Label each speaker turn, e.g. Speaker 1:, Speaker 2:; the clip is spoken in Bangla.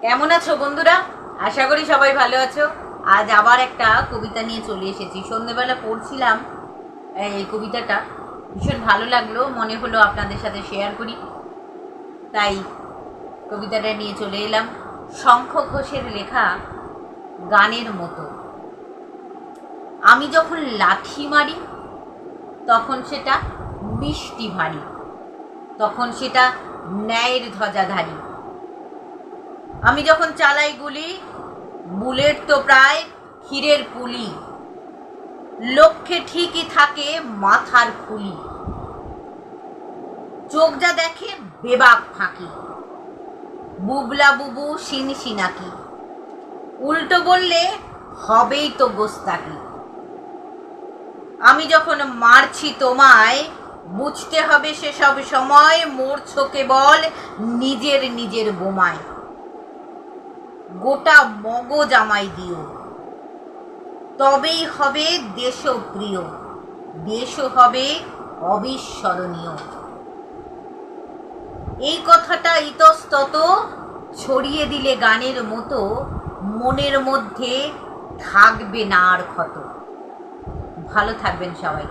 Speaker 1: কেমন আছো বন্ধুরা? আশা করি সবাই ভালো আছো। আজ আবার একটা কবিতা নিয়ে চলে এসেছি। সন্ধ্যেবেলা পড়ছিলাম এই কবিতাটা। ভীষণ ভালো লাগল। মনে হলো আপনাদের সাথে শেয়ার করি। তাই কবিতাটা নিয়ে চলে এলাম। শঙ্খ ঘোষের লেখা গানের মতো। আমি যখন লাঠি মারি, তখন সেটা মিষ্টি ভারী। তখন সেটা ন্যায়ের ধ্বজাধারী। আমি যখন চালাই গুলি, বুলেট তো প্রায় ক্ষীরের পুলি। লক্ষ্যে ঠিকই থাকে মাথার খুলি। চোখ যা দেখে বেবাক ফাঁকি। বুবলা বুবু সিন সিনাকি উল্টো বললে, হবেই তো গোস্তাকি আমি যখন মারছি তোমায়, বুঝতে হবে সেসব সময় মরছো কেবল নিজের নিজের বোমায়। গোটা মগজ আমায় দিও। তবেই হবে দেশপ্রিয়, দেশও হবে অবিস্মরণীয়। এই কথাটা ইতস্তত ছড়িয়ে দিলে গানের মতো মনের মধ্যে থাকবে না আর ক্ষত। ভালো থাকবেন সবাই।